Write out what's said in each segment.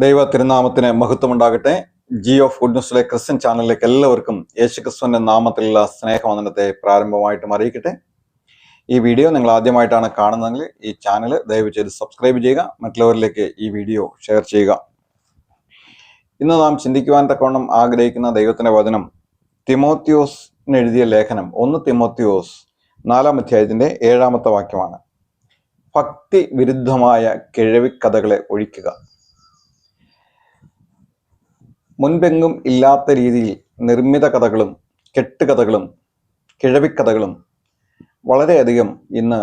ദൈവ തിരുനാമത്തിന് മഹത്വമുണ്ടാകട്ടെ ജിയോ ഫുഡ് ന്യൂസിലെ ക്രിസ്ത്യൻ ചാനലിലേക്ക് എല്ലാവർക്കും യേശുക്രിസ്തുവിന്റെ നാമത്തിലുള്ള സ്നേഹവന്ദനത്തെ പ്രാരംഭമായിട്ടും അറിയിക്കട്ടെ. ഈ വീഡിയോ നിങ്ങൾ ആദ്യമായിട്ടാണ് കാണുന്നതെങ്കിൽ ഈ ചാനൽ ദയവ് ചെയ്ത് സബ്സ്ക്രൈബ് ചെയ്യുക മറ്റുള്ളവരിലേക്ക് ഈ വീഡിയോ ഷെയർ ചെയ്യുക. ഇന്ന് നാം ചിന്തിക്കുവാൻ തക്കവണ്ണം ആഗ്രഹിക്കുന്ന ദൈവത്തിന്റെ വചനം തിമോത്യോസിന് എഴുതിയ ലേഖനം ഒന്ന് തിമോത്യോസ് നാലാം അധ്യായത്തിന്റെ ഏഴാമത്തെ വാക്യമാണ്. ഭക്തി വിരുദ്ധമായ കിഴവിക്കഥകളെ ഒഴിക്കുക. മുൻപെങ്ങും ഇല്ലാത്ത രീതിയിൽ നിർമ്മിത കഥകളും കെട്ടുകഥകളും കിഴവിക്കഥകളും വളരെയധികം ഇന്ന്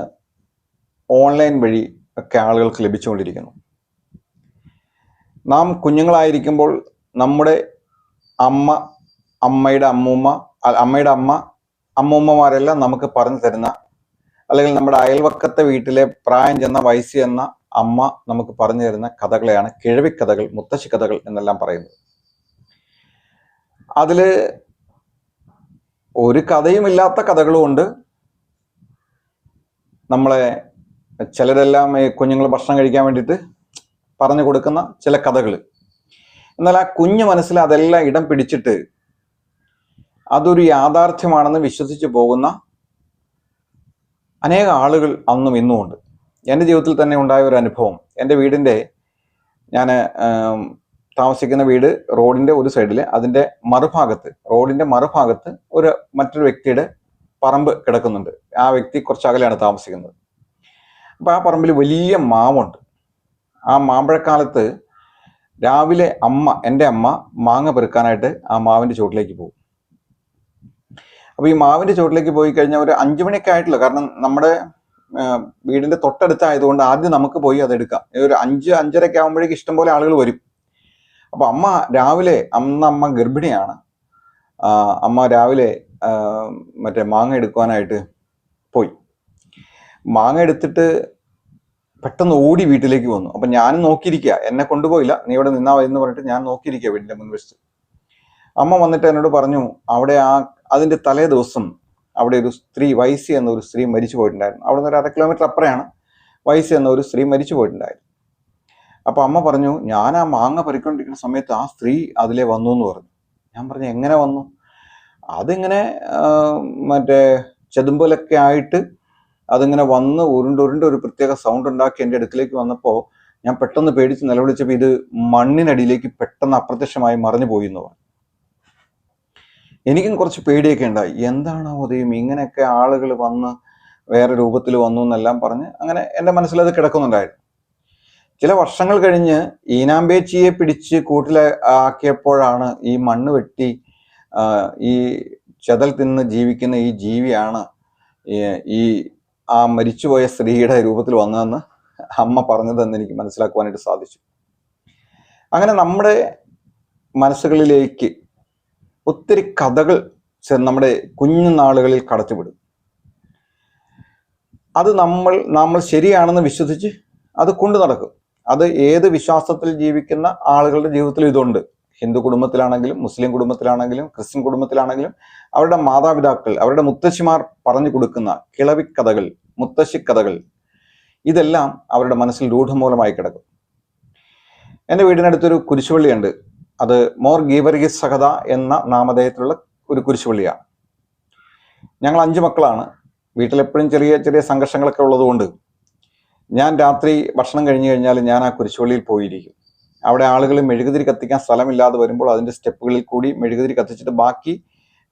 ഓൺലൈൻ വഴി ഒക്കെ ആളുകൾക്ക് ലഭിച്ചുകൊണ്ടിരിക്കുന്നു. നാം കുഞ്ഞുങ്ങളായിരിക്കുമ്പോൾ നമ്മുടെ അമ്മ അമ്മയുടെ അമ്മൂമ്മ അമ്മയുടെ അമ്മ അമ്മൂമ്മമാരെല്ലാം നമുക്ക് പറഞ്ഞു തരുന്ന അല്ലെങ്കിൽ നമ്മുടെ അയൽവക്കത്തെ വീട്ടിലെ പ്രായം ചെന്ന വയസ്സ് എന്ന അമ്മ നമുക്ക് പറഞ്ഞു തരുന്ന കഥകളെയാണ് കിഴവിക്കഥകൾ മുത്തശ്ശി കഥകൾ എന്നെല്ലാം പറയുന്നത്. അതിൽ ഒരു കഥയുമില്ലാത്ത കഥകളുമുണ്ട്. നമ്മളെ ചിലരെല്ലാം കുഞ്ഞുങ്ങൾ ഭക്ഷണം കഴിക്കാൻ വേണ്ടിയിട്ട് പറഞ്ഞു കൊടുക്കുന്ന ചില കഥകൾ എന്നാൽ ആ കുഞ്ഞു മനസ്സിൽ അതെല്ലാം ഇടം പിടിച്ചിട്ട് അതൊരു യാഥാർത്ഥ്യമാണെന്ന് വിശ്വസിച്ച് പോകുന്ന അനേക ആളുകൾ അന്നും ഇന്നും ഉണ്ട്. എന്റെ ജീവിതത്തിൽ തന്നെ ഉണ്ടായ ഒരു അനുഭവം. എന്റെ വീടിന്റെ ഞാൻ താമസിക്കുന്ന വീട് റോഡിന്റെ ഒരു സൈഡിൽ അതിന്റെ മറുഭാഗത്ത് റോഡിന്റെ മറുഭാഗത്ത് ഒരു മറ്റൊരു വ്യക്തിയുടെ പറമ്പ് കിടക്കുന്നുണ്ട്. ആ വ്യക്തി കുറച്ച് അകലെയാണ് താമസിക്കുന്നത്. അപ്പൊ ആ പറമ്പിൽ വലിയ മാവുണ്ട്. ആ മാമ്പഴക്കാലത്ത് രാവിലെ അമ്മ എന്റെ അമ്മ മാങ്ങ പെറുക്കാനായിട്ട് ആ മാവിന്റെ ചുവട്ടിലേക്ക് പോകും. അപ്പൊ ഈ മാവിന്റെ ചുവട്ടിലേക്ക് പോയി കഴിഞ്ഞാൽ ഒരു അഞ്ചു മണിയൊക്കെ ആയിട്ടില്ല കാരണം നമ്മുടെ വീടിന്റെ തൊട്ടടുത്തായതുകൊണ്ട് ആദ്യം നമുക്ക് പോയി അതെടുക്കാം ഒരു അഞ്ച് അഞ്ചരയൊക്കെ ആകുമ്പോഴേക്കും ഇഷ്ടംപോലെ ആളുകൾ വരും. അപ്പൊ അമ്മ രാവിലെ അന്ന് അമ്മ ഗർഭിണിയാണ്. അമ്മ രാവിലെ മറ്റേ മാങ്ങ എടുക്കുവാനായിട്ട് പോയി. മാങ്ങ എടുത്തിട്ട് പെട്ടെന്ന് ഓടി വീട്ടിലേക്ക് വന്നു. അപ്പൊ ഞാനും നോക്കിയിരിക്കുക എന്നെ കൊണ്ടുപോയില്ല. നീ ഇവിടെ നിന്നാ എന്ന് പറഞ്ഞിട്ട് ഞാൻ നോക്കിയിരിക്കുക വീടിന്റെ മുൻവശത്ത്. അമ്മ വന്നിട്ട് എന്നോട് പറഞ്ഞു അവിടെ ആ അതിന്റെ തലേ ദിവസം അവിടെ ഒരു സ്ത്രീ വൈസി എന്ന ഒരു സ്ത്രീ മരിച്ചു പോയിട്ടുണ്ടായിരുന്നു. അവിടെ നിന്ന് ഒരു അര കിലോമീറ്റർ അപ്പുറയാണ് വൈസി എന്ന ഒരു സ്ത്രീ മരിച്ചു പോയിട്ടുണ്ടായിരുന്നു. അപ്പൊ അമ്മ പറഞ്ഞു ഞാൻ ആ മാങ്ങ പറിക്കൊണ്ടിരിക്കുന്ന സമയത്ത് ആ സ്ത്രീ അതിലെ വന്നു എന്ന് പറഞ്ഞു. ഞാൻ പറഞ്ഞു എങ്ങനെ വന്നു? അതിങ്ങനെ മറ്റേ ചെതുമ്പലൊക്കെ ആയിട്ട് അതിങ്ങനെ വന്ന് ഉരുണ്ട് ഉരുണ്ട് ഒരു പ്രത്യേക സൗണ്ട് ഉണ്ടാക്കി എന്റെ അടുക്കിലേക്ക് വന്നപ്പോൾ ഞാൻ പെട്ടെന്ന് പേടിച്ച് നിലവിളിച്ചപ്പോൾ ഇത് മണ്ണിനടിയിലേക്ക് പെട്ടെന്ന് അപ്രത്യക്ഷമായി മറിഞ്ഞു പോയി എന്ന് പറഞ്ഞു. എനിക്കും കുറച്ച് പേടിയൊക്കെ ഉണ്ടായി. എന്താണോ ഉദയം ഇങ്ങനെയൊക്കെ ആളുകൾ വന്ന് വേറെ രൂപത്തിൽ വന്നു എന്നെല്ലാം പറഞ്ഞ് അങ്ങനെ എന്റെ മനസ്സിലത് കിടക്കുന്നുണ്ടായിരുന്നു. ചില വർഷങ്ങൾ കഴിഞ്ഞ് ഈനാമ്പേച്ചിയെ പിടിച്ച് കൂട്ടിലെ ആക്കിയപ്പോഴാണ് ഈ മണ്ണ് വെട്ടി ഈ ചതൽ തിന്ന് ജീവിക്കുന്ന ഈ ജീവിയാണ് ഈ- ഈ ആ മരിച്ചുപോയ സ്ത്രീയുടെ രൂപത്തിൽ വന്നതെന്ന് അമ്മ പറഞ്ഞതെന്ന് എനിക്ക് മനസ്സിലാക്കുവാനായിട്ട് സാധിച്ചു. അങ്ങനെ നമ്മുടെ മനസ്സുകളിലേക്ക് ഒത്തിരി കഥകൾ നമ്മുടെ കുഞ്ഞു നാളുകളിൽ കടത്തിവിടും. അത് നമ്മൾ നമ്മൾ ശരിയാണെന്ന് വിശ്വസിച്ച് അത് കൊണ്ടു നടക്കും. അത് ഏത് വിശ്വാസത്തിൽ ജീവിക്കുന്ന ആളുകളുടെ ജീവിതത്തിൽ ഇതുണ്ട്. ഹിന്ദു കുടുംബത്തിലാണെങ്കിലും മുസ്ലിം കുടുംബത്തിലാണെങ്കിലും ക്രിസ്ത്യൻ കുടുംബത്തിലാണെങ്കിലും അവരുടെ മാതാപിതാക്കൾ അവരുടെ മുത്തശ്ശിമാർ പറഞ്ഞു കൊടുക്കുന്ന കിളവിക്കഥകൾ മുത്തശ്ശിക്കഥകൾ ഇതെല്ലാം അവരുടെ മനസ്സിൽ രൂഢമൂലമായി കിടക്കും. എന്റെ വീടിനടുത്തൊരു കുരിശുപള്ളിയുണ്ട്. അത് മോർ ഗീവർഗി സഹത എന്ന നാമധേയത്തിലുള്ള ഒരു കുരിശുപള്ളിയാണ്. ഞങ്ങൾ അഞ്ച് മക്കളാണ്. വീട്ടിലെപ്പോഴും ചെറിയ ചെറിയ സംഘർഷങ്ങളൊക്കെ ഉള്ളതുകൊണ്ട് ഞാൻ രാത്രി ഭക്ഷണം കഴിഞ്ഞു കഴിഞ്ഞാൽ ഞാൻ ആ കുരിശുപള്ളിയിൽ പോയിരിക്കും. അവിടെ ആളുകൾ മെഴുകുതിരി കത്തിക്കാൻ സ്ഥലമില്ലാതെ വരുമ്പോൾ അതിന്റെ സ്റ്റെപ്പുകളിൽ കൂടി മെഴുകുതിരി കത്തിച്ചിട്ട് ബാക്കി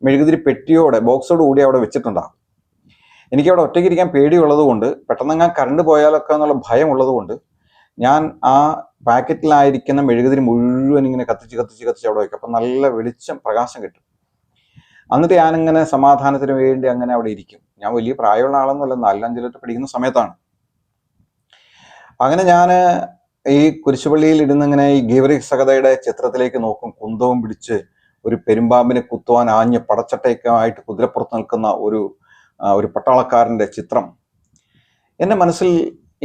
മെഴുകുതിരി പെട്ടിയോടെ ബോക്സോട് കൂടി അവിടെ വെച്ചിട്ടുണ്ടാകും എനിക്ക് അവിടെ ഒറ്റയ്ക്ക് ഇരിക്കാൻ പേടിയുള്ളത് കൊണ്ട് പെട്ടെന്ന് ഞാൻ കറണ്ട് പോയാലൊക്കെ എന്നുള്ള ഭയം ഉള്ളത് കൊണ്ട് ഞാൻ ആ പാക്കറ്റിലായിരിക്കുന്ന മെഴുകുതിരി മുഴുവൻ ഇങ്ങനെ കത്തിച്ച് കത്തിച്ച് കത്തിച്ച് അവിടെ വയ്ക്കും അപ്പം നല്ല വെളിച്ചം പ്രകാശം കിട്ടും. എന്നിട്ട് ഞാനിങ്ങനെ സമാധാനത്തിന് വേണ്ടി അങ്ങനെ അവിടെ ഇരിക്കും. ഞാൻ വലിയ പ്രായമുള്ള ആളൊന്നുമല്ല നാലിലഞ്ചിലൊക്കെ പഠിക്കുന്ന സമയത്താണ്. അങ്ങനെ ഞാൻ ഈ കുരിശുപള്ളിയിൽ ഇരുന്നിങ്ങനെ ഈ ഗീവറി സഹതയുടെ ചിത്രത്തിലേക്ക് നോക്കും. കുന്തവും പിടിച്ച് ഒരു പെരുമ്പാമ്പിനെ കുത്തുവാൻ ആഞ്ഞ് പടച്ചട്ടയൊക്കെയായിട്ട് കുതിരപ്പുറത്ത് നിൽക്കുന്ന ഒരു ഒരു പട്ടാളക്കാരന്റെ ചിത്രം. എന്റെ മനസ്സിൽ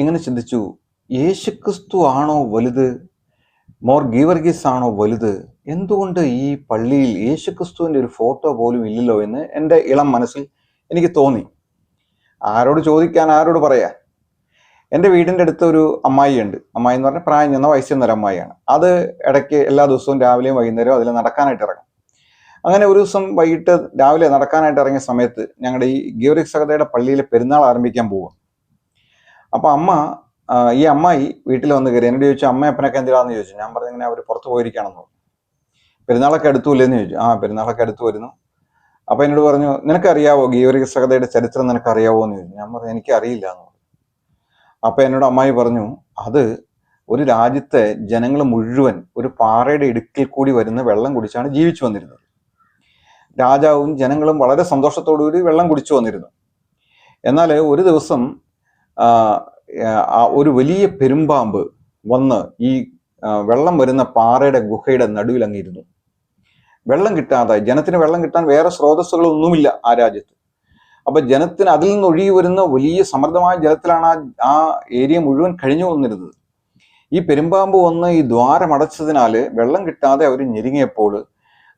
ഇങ്ങനെ ചിന്തിച്ചു യേശുക്രിസ്തു ആണോ വലുത്? മോർ ഗീവർഗീസ് ആണോ വലുത്? എന്തുകൊണ്ട് ഈ പള്ളിയിൽ യേശുക്രിസ്തുവിന്റെ ഒരു ഫോട്ടോ പോലും ഇല്ലല്ലോ? എന്ന് എന്റെ ഇളം മനസ്സിൽ എനിക്ക് തോന്നി. ആരോട് ചോദിക്കാൻ ആരോട് പറയാൻ എന്റെ വീടിന്റെ അടുത്ത് ഒരു അമ്മായി ഉണ്ട്. അമ്മായി എന്ന് പറഞ്ഞാൽ പ്രായം ചെന്ന വയസ്സ് നിന്നൊരു അമ്മായിയാണ് അത് ഇടയ്ക്ക് എല്ലാ ദിവസവും രാവിലെയും വൈകുന്നേരവും അതിൽ നടക്കാനായിട്ട് ഇറങ്ങും. അങ്ങനെ ഒരു ദിവസം വൈകിട്ട് രാവിലെ നടക്കാനായിട്ട് ഇറങ്ങിയ സമയത്ത് ഞങ്ങളുടെ ഈ ഗീവറിക് സഹതയുടെ പള്ളിയിലെ പെരുന്നാൾ ആരംഭിക്കാൻ പോവുക അപ്പോൾ അമ്മ ഈ അമ്മായി വീട്ടിൽ വന്ന് കയറി. എന്നോട് ചോദിച്ചു അമ്മ അപ്പനൊക്കെ എന്തിനാണെന്ന് ചോദിച്ചു? ഞാൻ പറഞ്ഞു ഇങ്ങനെ അവർ പുറത്ത് പോയിരിക്കുകയാണെന്ന് പറഞ്ഞു. പെരുന്നാളൊക്കെ അടുത്തൂല്ലേന്ന് ചോദിച്ചു. ആ പെരുന്നാളൊക്കെ അടുത്ത് വരുന്നു. അപ്പോൾ എന്നോട് പറഞ്ഞു നിനക്കറിയാവോ ഗീവറിക് സഹതയുടെ ചരിത്രം നിനക്കറിയാവോ? എന്ന് ചോദിച്ചു. ഞാൻ പറഞ്ഞു എനിക്കറിയില്ല എന്ന് പറഞ്ഞു അപ്പൊ എന്നോട് അമ്മായി പറഞ്ഞു അത് ഒരു രാജ്യത്തെ ജനങ്ങൾ മുഴുവൻ ഒരു പാറയുടെ ഇടുക്കിൽ കൂടി വരുന്ന വെള്ളം കുടിച്ചാണ് ജീവിച്ചു വന്നിരുന്നത്. രാജാവും ജനങ്ങളും വളരെ സന്തോഷത്തോടുകൂടി വെള്ളം കുടിച്ചു വന്നിരുന്നു. എന്നാൽ ഒരു ദിവസം ഒരു വലിയ പെരുമ്പാമ്പ് വന്ന് ഈ വെള്ളം വരുന്ന പാറയുടെ ഗുഹയുടെ നടുവിൽ വെള്ളം കിട്ടാതെ ജനത്തിന് വെള്ളം കിട്ടാൻ വേറെ സ്രോതസ്സുകളൊന്നുമില്ല ആ രാജ്യത്ത്. അപ്പൊ ജനത്തിന് അതിൽ നിന്ന് ഒഴുകി വരുന്ന വലിയ സമൃദ്ധമായ ജലത്തിലാണ് ആ ആ ഏരിയ മുഴുവൻ കഴിഞ്ഞു വന്നിരുന്നത് ഈ പെരുമ്പാമ്പ് വന്ന് ഈ ദ്വാരമടച്ചതിനാൽ വെള്ളം കിട്ടാതെ അവർ ഞെരുങ്ങിയപ്പോൾ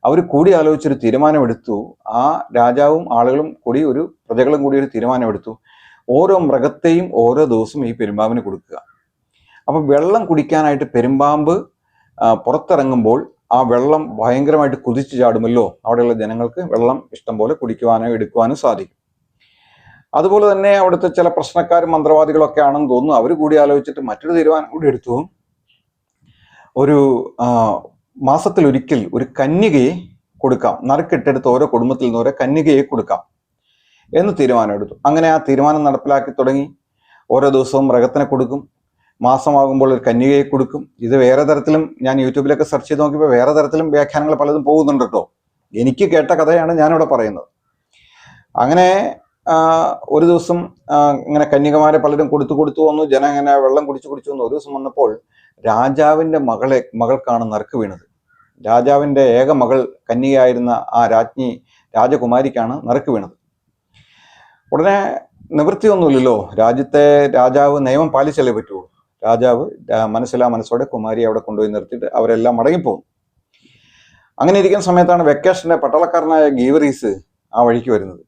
അവർ കൂടി ആലോചിച്ചൊരു തീരുമാനമെടുത്തു. ആ രാജാവും ആളുകളും കൂടി ഒരു പ്രജകളും കൂടി ഒരു തീരുമാനമെടുത്തു. ഓരോ മൃഗത്തെയും ഓരോ ദിവസവും ഈ പെരുമ്പാമ്പിന് കൊടുക്കുക. അപ്പൊ വെള്ളം കുടിക്കാനായിട്ട് പെരുമ്പാമ്പ് പുറത്തിറങ്ങുമ്പോൾ ആ വെള്ളം ഭയങ്കരമായിട്ട് കുതിച്ചു ചാടുമല്ലോ. അവിടെയുള്ള ജനങ്ങൾക്ക് വെള്ളം ഇഷ്ടം പോലെ കുടിക്കുവാനോ എടുക്കുവാനോ സാധിക്കും. അതുപോലെ തന്നെ അവിടുത്തെ ചില പ്രശ്നക്കാരും മന്ത്രവാദികളൊക്കെ ആണെന്ന് തോന്നുന്നു. അവർ കൂടി ആലോചിച്ചിട്ട് മറ്റൊരു തീരുമാനം കൂടി എടുത്തു. ഒരു മാസത്തിൽ ഒരിക്കൽ ഒരു കന്യകയെ കൊടുക്കാം. നറുക്കിട്ടെടുത്ത് ഓരോ കുടുംബത്തിൽ നിന്ന് ഓരോ കന്യകയെ കൊടുക്കാം എന്ന് തീരുമാനമെടുത്തു. അങ്ങനെ ആ തീരുമാനം നടപ്പിലാക്കി തുടങ്ങി. ഓരോ ദിവസവും മൃഗത്തിനെ കൊടുക്കും. മാസമാകുമ്പോൾ ഒരു കന്യകയെ കൊടുക്കും. ഇത് വേറെ തരത്തിലും ഞാൻ യൂട്യൂബിലൊക്കെ സെർച്ച് ചെയ്ത് നോക്കിയപ്പോൾ വേറെ തരത്തിലും വ്യാഖ്യാനങ്ങൾ പലതും പോകുന്നുണ്ട് കേട്ടോ. എനിക്ക് കേട്ട കഥയാണ് ഞാനിവിടെ പറയുന്നത്. അങ്ങനെ ഒരു ദിവസം ഇങ്ങനെ കന്യകമാരെ പലരും കൊടുത്തു കൊടുത്തു വന്നു. ജനം ഇങ്ങനെ വെള്ളം കുടിച്ചു കുടിച്ചു വന്നു. ഒരു ദിവസം വന്നപ്പോൾ രാജാവിന്റെ മകളെ മകൾക്കാണ് നറുക്ക് വീണത്. രാജാവിന്റെ ഏക മകൾ കന്യകയായിരുന്ന ആ രാജ്ഞി രാജകുമാരിക്കാണ് നറുക്ക് വീണത്. ഉടനെ നിവൃത്തിയൊന്നുമില്ലല്ലോ. രാജ്യത്തെ രാജാവ് നിയമം പാലിച്ചല്ലേ പറ്റുള്ളൂ രാജാവ് മനസ്സിലാ മനസ്സോടെ കുമാരി അവിടെ കൊണ്ടുപോയി നിർത്തിയിട്ട് അവരെല്ലാം മടങ്ങിപ്പോകും. അങ്ങനെ ഇരിക്കുന്ന സമയത്താണ് വെക്കേഷന്റെ പട്ടാളക്കാരനായ ഗീവറീസ് ആ വഴിക്ക് വരുന്നത്.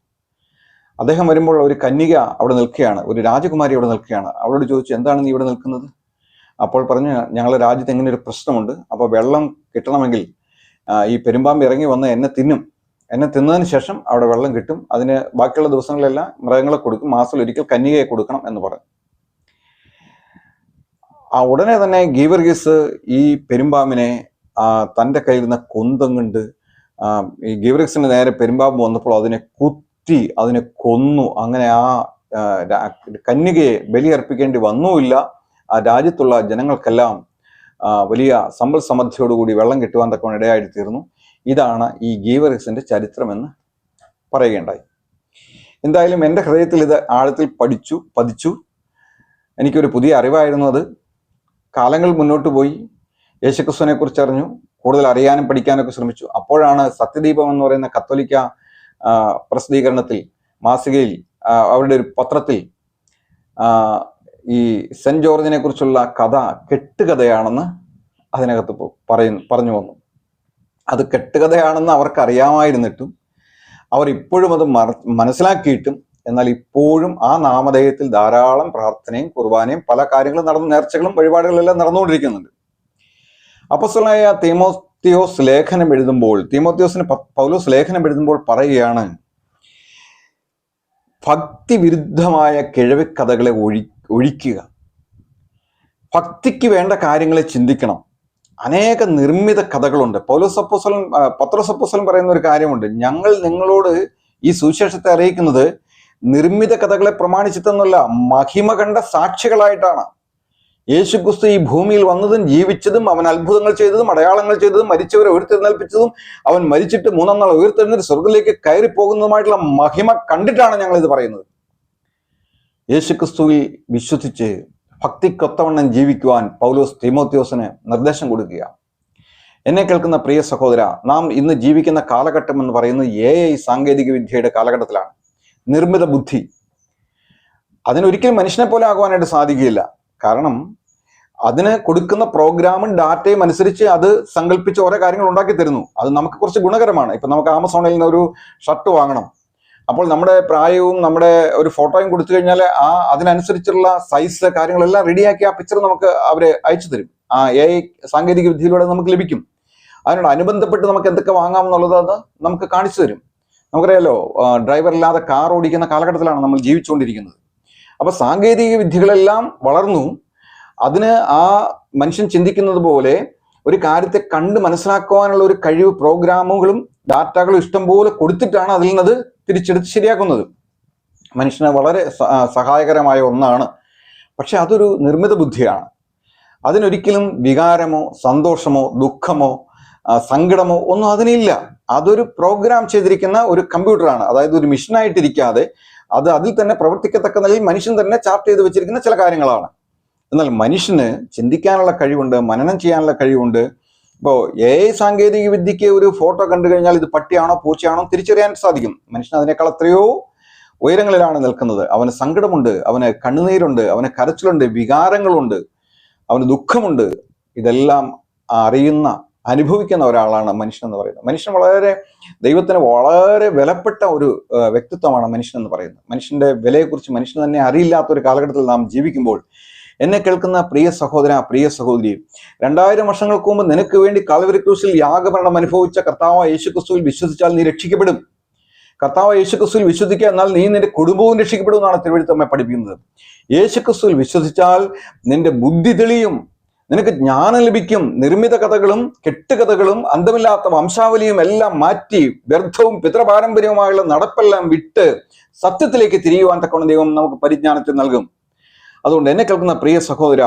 അദ്ദേഹം വരുമ്പോൾ ഒരു കന്യക അവിടെ നിൽക്കുകയാണ് ഒരു രാജകുമാരി അവിടെ നിൽക്കുകയാണ്. അവളോട് ചോദിച്ചു എന്താണ് നീ ഇവിടെ നിൽക്കുന്നത്? അപ്പോൾ പറഞ്ഞു ഞങ്ങളുടെ രാജ്യത്ത് എങ്ങനെ ഒരു പ്രശ്നമുണ്ട്. അപ്പോൾ വെള്ളം കിട്ടണമെങ്കിൽ ഈ പെരുമ്പാമ്പ് ഇറങ്ങി വന്ന് എന്നെ തിന്നും. എന്നെ തിന്നതിന് ശേഷം അവിടെ വെള്ളം കിട്ടും. അതിന് ബാക്കിയുള്ള ദിവസങ്ങളിലെല്ലാം മൃഗങ്ങളെ കൊടുക്കും. മാസത്തിൽ ഒരിക്കൽ കന്യകയെ കൊടുക്കണം എന്ന് പറഞ്ഞു. ആ ഉടനെ തന്നെ ഗീവർഗീസ് ഈ പെരുമ്പാമ്പിനെ ആ, തന്റെ നിന്ന് കൊന്തം കൊണ്ട് ഈ ഗീവർഗീസിന് നേരെ പെരുമ്പാമ്പ് വന്നപ്പോൾ അതിനെ കുത്തി അതിനെ കൊന്നു. അങ്ങനെ ആ കന്യകയെ ബലിയർപ്പിക്കേണ്ടി വന്നുമില്ല. ആ രാജ്യത്തുള്ള ജനങ്ങൾക്കെല്ലാം വലിയ സമ്പൽ സമൃദ്ധിയോടുകൂടി വെള്ളം കിട്ടുവാൻ തക്കവണ്ണം ഇടയായി തീർന്നു. ഇതാണ് ഈ ഗീവറിക്സിന്റെ ചരിത്രമെന്ന് പറയുകയുണ്ടായി. എന്തായാലും എന്റെ ഹൃദയത്തിൽ ഇത് ആഴത്തിൽ പഠിച്ചു പതിച്ചു. എനിക്കൊരു പുതിയ അറിവായിരുന്നു അത്. കാലങ്ങൾ മുന്നോട്ട് പോയി. യേശുക്രിസ്തുവിനെ കുറിച്ച് അറിഞ്ഞു കൂടുതൽ അറിയാനും പഠിക്കാനൊക്കെ ശ്രമിച്ചു. അപ്പോഴാണ് സത്യദീപം എന്ന് പറയുന്ന കത്തോലിക്ക പ്രസിദ്ധീകരണത്തിൽ മാസികയിൽ അവരുടെ ഒരു പത്രത്തിൽ ഈ സെന്റ് ജോർജിനെ കുറിച്ചുള്ള കഥ കെട്ടുകഥയാണെന്ന് അതിനകത്ത് പറയുന്നു പറഞ്ഞു വന്നു. അത് കെട്ടുകഥയാണെന്ന് അവർക്ക് അറിയാമായിരുന്നിട്ടും അവർ ഇപ്പോഴും അത് മനസ്സിലാക്കിയിട്ടും എന്നാൽ ഇപ്പോഴും ആ നാമധേയത്തിൽ ധാരാളം പ്രാർത്ഥനയും കുർബാനയും പല കാര്യങ്ങളും നടന്നു നേർച്ചകളും വഴിപാടുകളെല്ലാം നടന്നുകൊണ്ടിരിക്കുന്നുണ്ട്. അപ്പസ്വലായ തീമോത്തിയോസ് ലേഖനം എഴുതുമ്പോൾ തിമോത്തിയോസിന് പൗലോസ് ലേഖനം എഴുതുമ്പോൾ പറയുകയാണ് ഭക്തി വിരുദ്ധമായ കിഴവിക്കഥകളെ ഒഴി ഒഴിക്കുക. ഭക്തിക്ക് വേണ്ട കാര്യങ്ങളെ ചിന്തിക്കണം. അനേക നിർമ്മിത കഥകളുണ്ട്. പൗലോസ് അപ്പോസ്തലൻ ആ, പത്രോസ് പറയുന്ന ഒരു കാര്യമുണ്ട്. ഞങ്ങൾ നിങ്ങളോട് ഈ സുവിശേഷത്തെ അറിയിക്കുന്നത് നിർമ്മിത കഥകളെ പ്രമാണിച്ചിട്ടെന്നല്ല മഹിമ കണ്ട സാക്ഷികളായിട്ടാണ്. യേശുക്രിസ്തു ഈ ഭൂമിയിൽ വന്നതും ജീവിച്ചതും അവൻ അത്ഭുതങ്ങൾ ചെയ്തതും അടയാളങ്ങൾ ചെയ്തതും മരിച്ചവരെ ഉയർത്തെഴുന്നേൽപ്പിച്ചതും അവൻ മരിച്ചിട്ട് മൂന്നാം നാൾ ഉയർത്തെഴുന്നേറ്റ് സ്വർഗത്തിലേക്ക് കയറി പോകുന്നതുമായിട്ടുള്ള മഹിമ കണ്ടിട്ടാണ് ഞങ്ങൾ ഇത് പറയുന്നത്. യേശുക്രിസ്തുവിൽ വിശ്വസിച്ച് ഭക്തിക്കൊത്തവണ്ണം ജീവിക്കുവാൻ പൗലോസ് തിമോത്യോസിന് നിർദ്ദേശം കൊടുക്കുക എന്നെ കേൾക്കുന്ന പ്രിയ സഹോദര നാം ഇന്ന് ജീവിക്കുന്ന കാലഘട്ടം എന്ന് പറയുന്നത് എ ഐ സാങ്കേതിക വിദ്യയുടെ കാലഘട്ടത്തിലാണ്. നിർമ്മിത ബുദ്ധി. അതിനൊരിക്കലും മനുഷ്യനെ പോലെ ആകുവാനായിട്ട് സാധിക്കുകയില്ല. കാരണം അതിന് കൊടുക്കുന്ന പ്രോഗ്രാമും ഡാറ്റയും അനുസരിച്ച് അത് സങ്കല്പിച്ച് ഓരോ കാര്യങ്ങൾ ഉണ്ടാക്കി തരുന്നു. അത് നമുക്ക് കുറച്ച് ഗുണകരമാണ്. ഇപ്പൊ നമുക്ക് ആമസോണിൽ നിന്ന് ഒരു ഷർട്ട് വാങ്ങണം. അപ്പോൾ നമ്മുടെ പ്രായവും നമ്മുടെ ഒരു ഫോട്ടോയും കൊടുത്തു കഴിഞ്ഞാൽ ആ അതിനനുസരിച്ചുള്ള സൈസ് കാര്യങ്ങളെല്ലാം റെഡിയാക്കി ആ പിക്ചർ നമുക്ക് അവർ അയച്ചു തരും. ആ എ ഐ സാങ്കേതിക വിദ്യയിലൂടെ നമുക്ക് ലഭിക്കും. അതിനോട് അനുബന്ധപ്പെട്ട് നമുക്ക് എന്തൊക്കെ വാങ്ങാം എന്നുള്ളത് അത് നമുക്ക് കാണിച്ചു തരും. നമുക്കറിയാലോ ഡ്രൈവർ ഇല്ലാതെ കാർ ഓടിക്കുന്ന കാലഘട്ടത്തിലാണ് നമ്മൾ ജീവിച്ചുകൊണ്ടിരിക്കുന്നത്. അപ്പൊ സാങ്കേതിക വിദ്യകളെല്ലാം വളർന്നു. അതിന് ആ മനുഷ്യൻ ചിന്തിക്കുന്നത് പോലെ ഒരു കാര്യത്തെ കണ്ട് മനസ്സിലാക്കുവാനുള്ള ഒരു കഴിവ് പ്രോഗ്രാമുകളും ഡാറ്റകളും ഇഷ്ടംപോലെ കൊടുത്തിട്ടാണ് അതിൽ നിന്നത് തിരിച്ചെടുത്ത് ശരിയാക്കുന്നത്. മനുഷ്യന് വളരെ സഹായകരമായ ഒന്നാണ്. പക്ഷെ അതൊരു നിർമ്മിത ബുദ്ധിയാണ്. അതിനൊരിക്കലും വികാരമോ സന്തോഷമോ ദുഃഖമോ സങ്കടമോ ഒന്നും അതിനില്ല. അതൊരു പ്രോഗ്രാം ചെയ്തിരിക്കുന്ന ഒരു കമ്പ്യൂട്ടറാണ്. അതായത് ഒരു മിഷനായിട്ടിരിക്കാതെ അത് അതിൽ തന്നെ പ്രവർത്തിക്കത്തക്ക നിലയിൽ മനുഷ്യൻ തന്നെ ചാർട്ട് ചെയ്ത് വെച്ചിരിക്കുന്ന ചില കാര്യങ്ങളാണ്. എന്നാൽ മനുഷ്യന് ചിന്തിക്കാനുള്ള കഴിവുണ്ട് മനനം ചെയ്യാനുള്ള കഴിവുണ്ട്. ഇപ്പോൾ എ ഐ സാങ്കേതിക വിദ്യയ്ക്ക് ഒരു ഫോട്ടോ കണ്ടു കഴിഞ്ഞാൽ ഇത് പട്ടിയാണോ പൂച്ചയാണോ തിരിച്ചറിയാൻ സാധിക്കും. മനുഷ്യൻ അതിനേക്കാൾ എത്രയോ ഉയരങ്ങളിലാണ് നിൽക്കുന്നത്. അവന് സങ്കടമുണ്ട് അവന് കണ്ണുനീരുണ്ട് അവന് കരച്ചിലുണ്ട് വികാരങ്ങളുണ്ട് അവന് ദുഃഖമുണ്ട്. ഇതെല്ലാം അറിയുന്ന അനുഭവിക്കുന്ന ഒരാളാണ് മനുഷ്യൻ എന്ന് പറയുന്നത്. മനുഷ്യൻ വളരെ ദൈവത്തിന് വളരെ വിലപ്പെട്ട ഒരു വ്യക്തിത്വമാണ് മനുഷ്യൻ എന്ന് പറയുന്നത്. മനുഷ്യന്റെ വിലയെക്കുറിച്ച് മനുഷ്യൻ തന്നെ അറിയില്ലാത്ത ഒരു കാലഘട്ടത്തിൽ നാം ജീവിക്കുമ്പോൾ എന്നെ കേൾക്കുന്ന പ്രിയ സഹോദര പ്രിയ സഹോദരി രണ്ടായിരം വർഷങ്ങൾക്ക് മുമ്പ് നിനക്ക് വേണ്ടി കാൽവരി ക്രൂശിൽ അനുഭവിച്ച കർത്താവ് യേശു ക്രിസ്തുവിൽ വിശ്വസിച്ചാൽ നീ രക്ഷിക്കപ്പെടും. കർത്താവ് യേശു ക്രിസ്തുവിൽ വിശ്വസിക്കുക എന്നാൽ നീ നിന്റെ കുടുംബവും രക്ഷിക്കപ്പെടും എന്നാണ് തിരുവഴുത്ത് നമ്മെ പഠിപ്പിക്കുന്നത്. യേശു ക്രിസ്തുവിൽ വിശ്വസിച്ചാൽ നിന്റെ ബുദ്ധി തെളിയും. നിനക്ക് ജ്ഞാനം ലഭിക്കും. നിർമ്മിത കഥകളും കെട്ടുകഥകളും അന്തമില്ലാത്ത വംശാവലിയും എല്ലാം മാറ്റി വ്യർത്ഥവും പിതൃപാരമ്പര്യവുമായുള്ള നടപ്പെല്ലാം വിട്ട് സത്യത്തിലേക്ക് തിരിയുവാൻ തക്കവണ്ണം ദൈവം നമുക്ക് പരിജ്ഞാനത്തിൽ നൽകും. അതുകൊണ്ട് എന്നെ കേൾക്കുന്ന പ്രിയ സഹോദര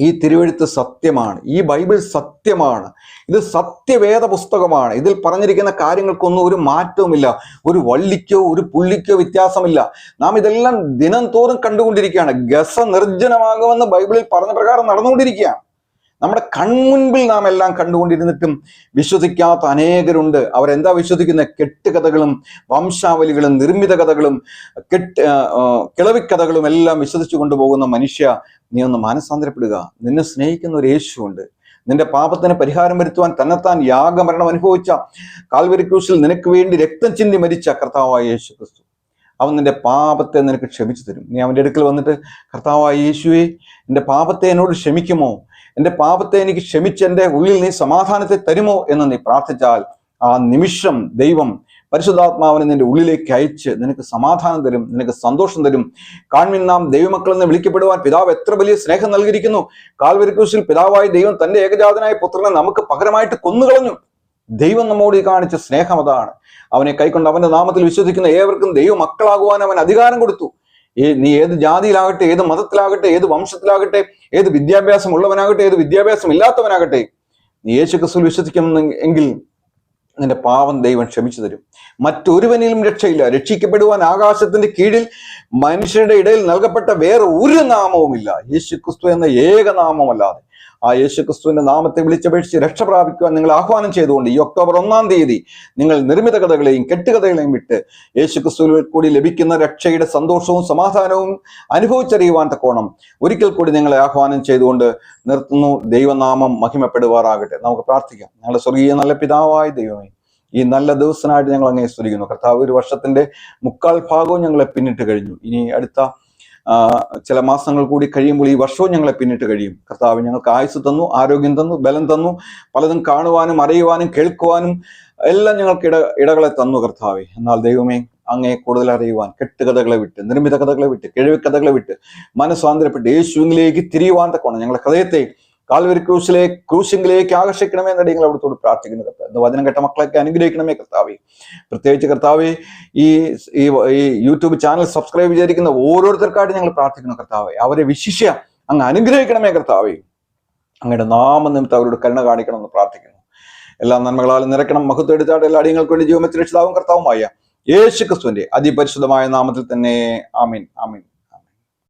ഈ തിരുവഴുത്ത് സത്യമാണ് ഈ ബൈബിൾ സത്യമാണ് ഇത് സത്യവേദ പുസ്തകമാണ്. ഇതിൽ പറഞ്ഞിരിക്കുന്ന കാര്യങ്ങൾക്കൊന്നും ഒരു മാറ്റവുമില്ല ഒരു വള്ളിക്കോ ഒരു പുള്ളിക്കോ വ്യത്യാസമില്ല. നാം ഇതെല്ലാം ദിനം തോറും കണ്ടുകൊണ്ടിരിക്കുകയാണ്. ഗസ നിർജനമാകുമെന്ന് ബൈബിളിൽ പറഞ്ഞ പ്രകാരം നടന്നുകൊണ്ടിരിക്കുകയാണ്. നമ്മുടെ കൺമുൻപിൽ നാം എല്ലാം കണ്ടുകൊണ്ടിരുന്നിട്ടും വിശ്വസിക്കാത്ത അനേകരുണ്ട്. അവരെന്താ വിശ്വസിക്കുന്ന? കെട്ടുകഥകളും വംശാവലികളും നിർമ്മിത കഥകളും കെട്ട് കിളവിക്കഥകളും എല്ലാം വിശ്വസിച്ചു കൊണ്ടുപോകുന്ന മനുഷ്യ നീ ഒന്ന് മാനസാന്തരപ്പെടുക. നിന്നെ സ്നേഹിക്കുന്ന ഒരു യേശുവുണ്ട്. നിന്റെ പാപത്തിന് പരിഹാരം വരുത്തുവാൻ തന്നെത്താൻ യാഗമരണം അനുഭവിച്ച കാൽവരി ക്രൂശിൽ നിനക്ക് വേണ്ടി രക്തം ചിന്തി മരിച്ച കർത്താവായ യേശു ക്രിസ്തു അവൻ നിന്റെ പാപത്തെ നിനക്ക് ക്ഷമിച്ചു തരും. നീ അവന്റെ അടുക്കൽ വന്നിട്ട് കർത്താവായ യേശുവേ എന്റെ പാപത്തെ എന്നോട് ക്ഷമിക്കുമോ? എന്റെ പാപത്തെ എനിക്ക് ക്ഷമിച്ച് എന്റെ ഉള്ളിൽ നീ സമാധാനത്തെ തരുമോ എന്ന് നീ പ്രാർത്ഥിച്ചാൽ ആ നിമിഷം ദൈവം പരിശുദ്ധാത്മാവിനെ നിന്റെ ഉള്ളിലേക്ക് അയച്ച് നിനക്ക് സമാധാനം തരും നിനക്ക് സന്തോഷം തരും. കാൺമിൻ നാം ദൈവമക്കൾ എന്ന് വിളിക്കപ്പെടുവാൻ പിതാവ് എത്ര വലിയ സ്നേഹം നൽകിയിരിക്കുന്നു. കാൽവരിക്കൂശിൽ പിതാവായി ദൈവം തന്റെ ഏകജാതനായ പുത്രനെ നമുക്ക് പകരമായിട്ട് കൊന്നുകളഞ്ഞു. ദൈവം നമ്മോട് കാണിച്ച സ്നേഹം അതാണ്. അവനെ കൈക്കൊണ്ട് അവന്റെ നാമത്തിൽ വിശ്വസിക്കുന്ന ഏവർക്കും ദൈവമക്കളാകുവാൻ അവൻ അധികാരം കൊടുത്തു. നീ ഏത് ജാതിയിലാകട്ടെ ഏത് മതത്തിലാകട്ടെ ഏത് വംശത്തിലാകട്ടെ ഏത് വിദ്യാഭ്യാസം ഉള്ളവനാകട്ടെ ഏത് വിദ്യാഭ്യാസം ഇല്ലാത്തവനാകട്ടെ നീ യേശു ക്രിസ്തുവിൽ വിശ്വസിക്കണം എങ്കിൽ നിന്റെ പാവം ദൈവം ക്ഷമിച്ചു തരും. മറ്റൊരുവനിലും രക്ഷയില്ല. രക്ഷിക്കപ്പെടുവാൻ ആകാശത്തിന്റെ കീഴിൽ മനുഷ്യരുടെ ഇടയിൽ നൽകപ്പെട്ട വേറെ ഒരു നാമവുമില്ല. യേശു ക്രിസ്തു എന്ന ഏക നാമമല്ലാതെ ആ യേശുക്രിസ്തുവിന്റെ നാമത്തെ വിളിച്ചപേക്ഷിച്ച് രക്ഷ പ്രാപിക്കുവാൻ നിങ്ങൾ ആഹ്വാനം ചെയ്തുകൊണ്ട് ഈ ഒക്ടോബർ ഒന്നാം തീയതി നിങ്ങൾ നിർമ്മിത കഥകളെയും കെട്ടുകഥകളെയും വിട്ട് യേശു ക്രിസ്തുവിൽ കൂടി ലഭിക്കുന്ന രക്ഷയുടെ സന്തോഷവും സമാധാനവും അനുഭവിച്ചറിയുവാൻ തക്കോണം ഒരിക്കൽ കൂടി നിങ്ങളെ ആഹ്വാനം ചെയ്തുകൊണ്ട് നിർത്തുന്നു. ദൈവനാമം മഹിമപ്പെടുവാറാകട്ടെ നമുക്ക് പ്രാർത്ഥിക്കാം. ഞങ്ങളുടെ സ്വർഗീയ നല്ല പിതാവായ ദൈവമേ ഈ നല്ല ദിവസനായിട്ട് ഞങ്ങൾ അങ്ങനെ സ്തുതിക്കുന്നു. കർത്താവ് ഒരു വർഷത്തിന്റെ മുക്കാൽ ഭാഗവും ഞങ്ങളെ പിന്നിട്ട് കഴിഞ്ഞു. ഇനി അടുത്ത ചില മാസങ്ങൾ കൂടി കഴിയുമ്പോൾ ഈ വർഷവും ഞങ്ങളെ പിന്നിട്ട് കഴിയും. കർത്താവ് ഞങ്ങൾക്ക് ആയുസ് തന്നു ആരോഗ്യം തന്നു ബലം തന്നു പലതും കാണുവാനും അറിയുവാനും കേൾക്കുവാനും എല്ലാം ഞങ്ങൾക്ക് ഇട ഇടകളെ തന്നു കർത്താവെ. എന്നാൽ ദൈവമേ അങ്ങേ കൂടുതൽ അറിയുവാൻ കെട്ടുകഥകളെ വിട്ട് നിർമ്മിത കഥകളെ വിട്ട് കിഴവിക്കഥകളെ വിട്ട് മനസ്സാന്തരപ്പെട്ട് യേശുവിലേക്ക് തിരിയുവാൻ തക്കോണം ഞങ്ങളുടെ ഹൃദയത്തെ കാൽവരി ക്രൂശിലെ ക്രൂശിങ്കിലേക്ക് ആകർഷിക്കണമേ എന്ന് നിങ്ങൾ അവിടുത്തോട് പ്രാർത്ഥിക്കുന്നു കർത്താവ്. ഇന്ന് വചനം കേട്ട മക്കളൊക്കെ അനുഗ്രഹിക്കണമേ കർത്താവെ. പ്രത്യേകിച്ച് കർത്താവെ ഈ ഈ യൂട്യൂബ് ചാനൽ സബ്സ്ക്രൈബ് ചെയ്തിരിക്കുന്ന ഓരോരുത്തർക്കായിട്ട് ഞങ്ങൾ പ്രാർത്ഥിക്കുന്നു കർത്താവെ. അവരെ വിശിഷ്യ അങ്ങ് അനുഗ്രഹിക്കണമേ കർത്താവെ. അങ്ങയുടെ നാമനിമിത്തം അവരോട് കരുണ കാണിക്കണമെന്ന് പ്രാർത്ഥിക്കുന്നു. എല്ലാ നന്മകളാലും നിറയ്ക്കണം. മഹത്വം എടുത്താട്ട് എല്ലാ അടിയങ്ങൾക്ക് വേണ്ടി ജീവമത്തിൽ രക്ഷിതാവും കർത്താവുമായ യേശു ക്രിസ്തുവിന്റെ അതിപരിശുദ്ധമായ നാമത്തിൽ തന്നെ ആമീൻ ആമീൻ.